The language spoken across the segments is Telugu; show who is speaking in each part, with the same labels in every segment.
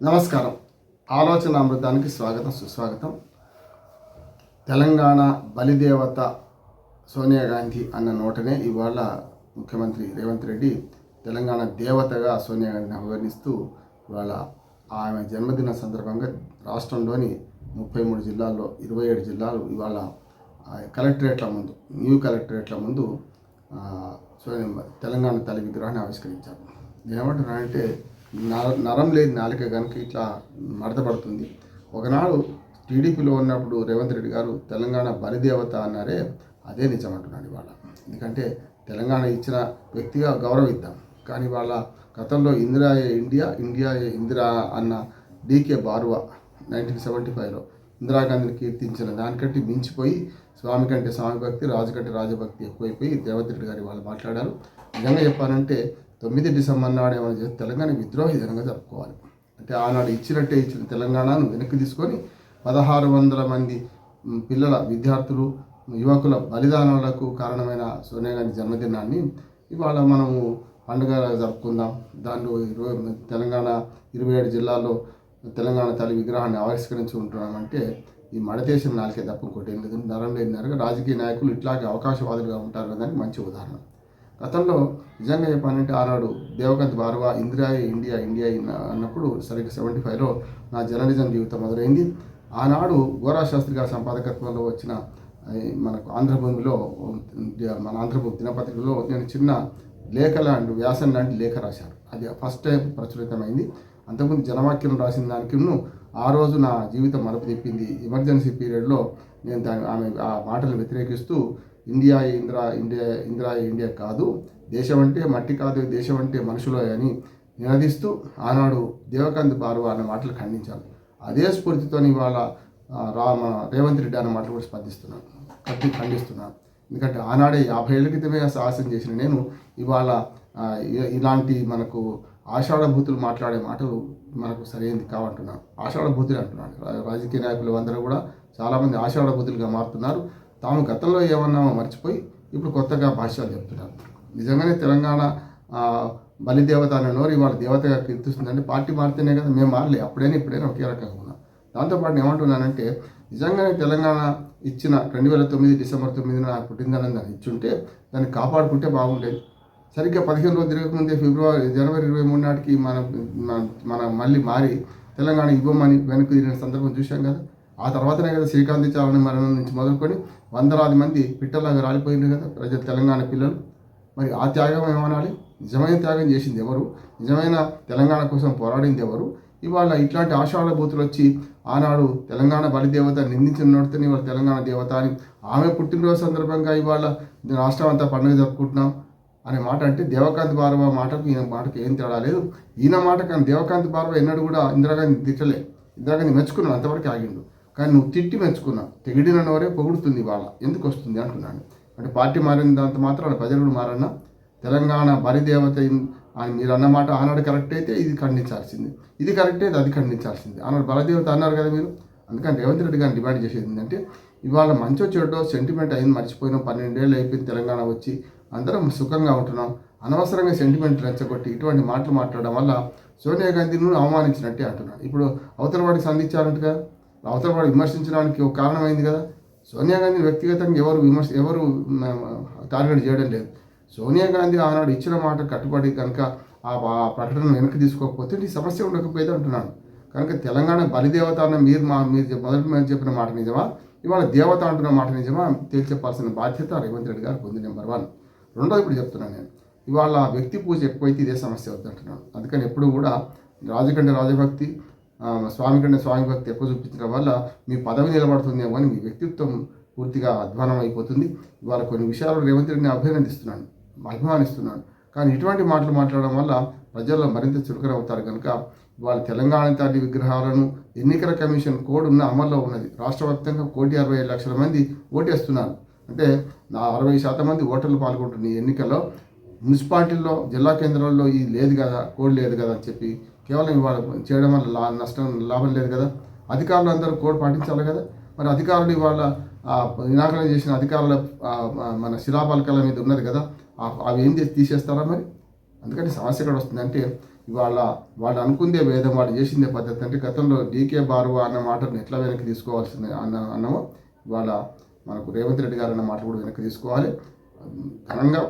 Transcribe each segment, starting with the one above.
Speaker 1: నమస్కారం. ఆలోచన అమృతానికి స్వాగతం సుస్వాగతం. తెలంగాణ బలిదేవత సోనియా గాంధీ అన్న నోటనే ఇవాళ ముఖ్యమంత్రి రేవంత్ రెడ్డి తెలంగాణ దేవతగా సోనియా గాంధీని అభివర్ణిస్తూ ఇవాళ ఆమె జన్మదిన సందర్భంగా రాష్ట్రంలోని ముప్పై మూడు జిల్లాల్లో ఇరవై ఏడు జిల్లాలు ఇవాళ కలెక్టరేట్ల ముందు న్యూ కలెక్టరేట్ల ముందు సోనియా తెలంగాణ తల్లి విగ్రహాన్ని ఆవిష్కరించారు. ఏమంటున్నానంటే నర నరం లేని నాలిక కనుక ఇట్లా మడతపడుతుంది ఒకనాడు టీడీపీలో ఉన్నప్పుడు రేవంత్ రెడ్డి గారు తెలంగాణ బలిదేవత అన్నారే అదే నిజం అంటున్నాడు ఇవాళ. ఎందుకంటే తెలంగాణ ఇచ్చిన వ్యక్తిగా గౌరవిద్దాం. కానీ వాళ్ళ గతంలో ఇందిరా ఇండియా ఇండియా ఇందిరా అన్న డీకే బారువా నైన్టీన్ సెవెంటీ ఫైవ్లో ఇందిరాగాంధీని కీర్తించిన దానికంటే మించిపోయి స్వామి కంటే స్వామి భక్తి రాజు కంటే రాజభక్తి ఎక్కువైపోయి రేవంత్ రెడ్డి వాళ్ళు మాట్లాడారు. నిజంగా చెప్పాలంటే తొమ్మిది డిసెంబర్ నాడు ఏమైనా చేస్తే తెలంగాణ విద్రోహ దినంగా జరుపుకోవాలి. అంటే ఆనాడు ఇచ్చినట్టే ఇచ్చిన తెలంగాణను వెనక్కి తీసుకొని పదహారు వందల మంది పిల్లల విద్యార్థులు యువకుల బలిదానాలకు కారణమైన సోనియా గాంధీ జన్మదినాన్ని ఇవాళ మనము పండుగ జరుపుకుందాం. దాంట్లో ఇరవై తెలంగాణ ఇరవై ఏడు జిల్లాల్లో తెలంగాణ తల్లి విగ్రహాన్ని ఆవిష్కరించి ఉంటున్నామంటే ఈ మడదేశం నాలుకే తప్ప ఇంకోటి ఏం లేదు. నరం లేని రాజకీయ నాయకులు ఇట్లాగే అవకాశవాదులుగా ఉంటారు దానికి మంచి ఉదాహరణ. గతంలో నిజంగా చెప్పాలంటే ఆనాడు దేవకాంత్ బార్వా ఇందిరా ఇండియా ఇండియా అన్నప్పుడు సరిగ్గా సెవెంటీ ఫైవ్లో నా జర్నలిజం జీవితం మొదలైంది. ఆనాడు గోరా శాస్త్రి గారి సంపాదకత్వంలో వచ్చిన మనకు ఆంధ్రభూమిలో మన ఆంధ్రభూమి దినపత్రికలో నేను చిన్న లేఖ లాంటి వ్యాసం లాంటి లేఖ రాశాను. అది ఫస్ట్ టైం ప్రచురితమైంది. అంతకుముందు జనవాక్యం రాసిన దానికి ఆ రోజు నా జీవితం మలుపు తిప్పింది. ఎమర్జెన్సీ పీరియడ్లో నేను దాని ఆమె ఆ మాటలు వ్యతిరేకిస్తూ India Indira India Indira India కాదు దేశం అంటే మట్టి కాదు దేశం అంటే మనుషులే అని నినదిస్తూ ఆనాడు దేవకాంత్ బారువా అనే మాటలు ఖండించాను అదే స్ఫూర్తితో ఇవాళ రామ రేవంత్ రెడ్డి అనే మాటలు కూడా స్పందిస్తున్నాను కట్టి ఖండిస్తున్నాను ఎందుకంటే ఆనాడే యాభై ఏళ్ళ క్రితమే సాహసం చేసిన నేను ఇవాళ ఇలాంటి మనకు ఆషాఢభూతులు మాట్లాడే మాటలు మనకు సరైనది కావంటున్నాను ఆషాఢభూతులు అంటున్నాను రా- రాజకీయ నాయకులు అందరూ కూడా చాలామంది ఆషాఢభూతులుగా మారుతున్నారు. తాము గతంలో ఏమన్నామో మర్చిపోయి ఇప్పుడు కొత్తగా భాష్యాలు చెప్తున్నారు. నిజంగానే తెలంగాణ బలిదేవత అనే నోరు ఇవాళ దేవతగా కీర్తిస్తుందంటే పార్టీ మారితేనే కదా మేము మారలే. అప్పుడైనా ఇప్పుడైనా ఒకే రకంగా ఉన్నాం. దాంతోపాటు ఏమంటున్నానంటే నిజంగానే తెలంగాణ ఇచ్చిన రెండు వేల తొమ్మిది డిసెంబర్ తొమ్మిదిన నాకు పుట్టిందని దాన్ని ఇచ్చుంటే దాన్ని కాపాడుకుంటే బాగుండేది. సరిగ్గా పదిహేను రోజులు తిరగకముందే ఫిబ్రవరి జనవరి ఇరవై మూడు నాటికి మన మన- మన మళ్ళీ మారి తెలంగాణ ఇవ్వమని వెనక్కి తిరిగిన సందర్భం చూశాం కదా. ఆ తర్వాతనే కదా శ్రీకాంత్ చాలని మరణం నుంచి మొదలుకొని వందలాది మంది పిట్టలాగా రాలిపోయింది కదా ప్రజలు తెలంగాణ పిల్లలు. మరి ఆ త్యాగం ఏమనాలి? నిజమైన త్యాగం చేసింది ఎవరు? నిజమైన తెలంగాణ కోసం పోరాడింది ఎవరు? ఇవాళ ఇట్లాంటి ఆషాఢ బూతులు వచ్చి ఆనాడు తెలంగాణ బలిదేవత నిందించిన ఇవాళ తెలంగాణ దేవత అని ఆమె పుట్టినరోజు సందర్భంగా ఇవాళ రాష్ట్రం అంతా పండుగ జరుపుకుంటున్నాం అనే మాట అంటే దేవకాంత్ భార్వ మాటకు ఈయన మాటకు ఏం తేడా లేదు. ఈయన మాట కానీ దేవకాంత్ భార్వ ఎన్నడూ కూడా ఇందిరాగాంధీ తిట్టలే. ఇందిరాగాంధీ మెచ్చుకున్నాను అంతవరకు ఆగిండు. కానీ నువ్వు తిట్టి మెచ్చుకున్నావు తెగిడినవరే పొగుడుతుంది ఇవాళ. ఎందుకు వస్తుంది అంటున్నాను అంటే పార్టీ మారిన దాంతో మాత్రం ప్రజలు మారన్నా తెలంగాణ బలిదేవత అని మీరు అన్నమాట ఆనాడు కరెక్ట్ అయితే ఇది ఖండించాల్సింది. ఇది కరెక్ట్ అయితే అది ఖండించాల్సింది. ఆనాడు బలదేవత అన్నారు కదా మీరు. అందుకని రేవంత్ రెడ్డి గారిని డిమాండ్ చేసేది ఏంటంటే ఇవాళ మంచో చెడో సెంటిమెంట్ అయింది మర్చిపోయినాం పన్నెండేళ్ళు అయిపోయింది తెలంగాణ వచ్చి. అందరం సుఖంగా ఉంటున్నాం. అనవసరంగా సెంటిమెంట్ రెచ్చగొట్టి ఇటువంటి మాటలు మాట్లాడడం వల్ల సోనియా గాంధీని అవమానించినట్టే అంటున్నాడు. ఇప్పుడు అవతల వాడికి సంధించారంటగా అవతల వాడు విమర్శించడానికి ఒక కారణమైంది కదా. సోనియా గాంధీ వ్యక్తిగతంగా ఎవరు విమర్శ ఎవరు టార్గెట్ చేయడం లేదు. సోనియా గాంధీ ఆనాడు ఇచ్చిన మాట కట్టుబడి కనుక ఆ ప్రకటన వెనక్కి తీసుకోకపోతే ఈ సమస్య ఉండకపోయేది అంటున్నాను కనుక తెలంగాణ బలిదేవత అన్న మీరు మా మీరు మొదటి మీద చెప్పిన మాట నిజమా? ఇవాళ దేవత అంటున్న మాట నిజమా? తేల్చెప్పాల్సిన బాధ్యత రేవంత్ రెడ్డి గారు పొంది నెంబర్ వన్. రెండోది ఇప్పుడు చెప్తున్నాను నేను. ఇవాళ వ్యక్తి పూజ ఎక్కువైతే ఇదే సమస్య అవుతుంటున్నాను అంటున్నాను అందుకని ఎప్పుడు కూడా రాజకంటే రాజభక్తి స్వామి కంటే స్వామి భక్తి ఎక్కువ చూపించడం వల్ల మీ పదవి నిలబడుతుందేమో అని మీ వ్యక్తిత్వం పూర్తిగా అధ్వానం అయిపోతుంది ఇవాళ కొన్ని విషయాలు రేవంత్ రెడ్డిని అభినందిస్తున్నాను అభిమానిస్తున్నాను. కానీ ఇటువంటి మాటలు మాట్లాడడం వల్ల ప్రజల్లో మరింత చురుకన అవుతారు కనుక ఇవాళ తెలంగాణ తల్లి విగ్రహాలను ఎన్నికల కమిషన్ కోడ్ ఉన్న అమల్లో ఉన్నది. రాష్ట్ర వ్యాప్తంగా కోటి అరవై ఐదు లక్షల మంది ఓటేస్తున్నారు. అంటే నా అరవై శాతం మంది ఓటర్లు పాల్గొంటున్న ఈ ఎన్నికల్లో మున్సిపాలిటీల్లో జిల్లా కేంద్రాల్లో ఇది లేదు కదా కోడ్ లేదు కదా అని చెప్పి కేవలం ఇవాళ చేయడం వల్ల లా నష్టం లాభం లేదు కదా. అధికారులు అందరూ కోడ్ పాటించాలి కదా. మరి అధికారులు ఇవాళ వినాకరణ చేసిన అధికారుల మన శిలాపలకాల మీద ఉన్నది కదా. అవి ఏం చేసి తీసేస్తారా మరి? అందుకని సమస్య ఇక్కడ వస్తుందంటే ఇవాళ వాడు అనుకుందే వేదం వాడు చేసిందే పద్ధతి. అంటే గతంలో డీకే బారువా అన్న మాటను ఎట్లా వెనక్కి తీసుకోవాల్సింది అన్న అన్నమో ఇవాళ మనకు రేవంత్ రెడ్డి గారు అన్న మాట కూడా వెనక్కి తీసుకోవాలి. ఘనంగా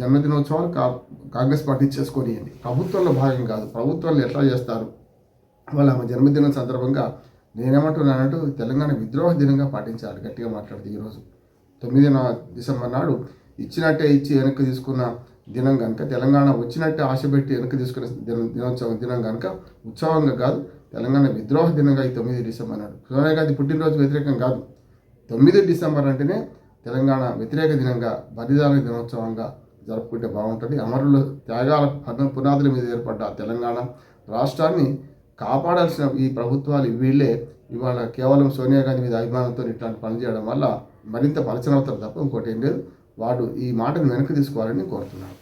Speaker 1: జన్మదినోత్సవాలు కా కాంగ్రెస్ పార్టీ చేసుకొనియండి. ప్రభుత్వంలో భాగం కాదు. ప్రభుత్వాలు ఎట్లా చేస్తారు? వాళ్ళ ఆమె జన్మదినం సందర్భంగా నేనేమంటున్నానంటూ తెలంగాణ విద్రోహ దినంగా పాటించాలి. గట్టిగా మాట్లాడితే ఈరోజు తొమ్మిదిన డిసెంబర్ నాడు ఇచ్చినట్టే ఇచ్చి వెనక్కి తీసుకున్న దినం కనుక తెలంగాణ వచ్చినట్టే ఆశ పెట్టి వెనక్కి తీసుకున్న దిన దినోత్సవం దినం కనుక ఉత్సవంగా కాదు తెలంగాణ విద్రోహ దినంగా ఈ తొమ్మిది డిసెంబర్ నాడు. సోనియా గాంధీ పుట్టినరోజు వ్యతిరేకం కాదు. తొమ్మిది డిసెంబర్ అంటేనే తెలంగాణ వ్యతిరేక దినంగా బలిదాన దినోత్సవంగా జరుపుకుంటే బాగుంటుంది. అమరుల త్యాగాల పునాదుల మీద ఏర్పడ్డ తెలంగాణ రాష్ట్రాన్ని కాపాడాల్సిన ఈ ప్రభుత్వాలు వీళ్ళే. ఇవాళ కేవలం సోనియా గాంధీ మీద అభిమానంతో ఇట్లాంటి పనులు చేయడం వల్ల మరింత పలచనవుతారు తప్ప ఇంకోటి ఏం లేదు. వాడు ఈ మాటను వెనక్కి తీసుకోవాలని కోరుతున్నాను.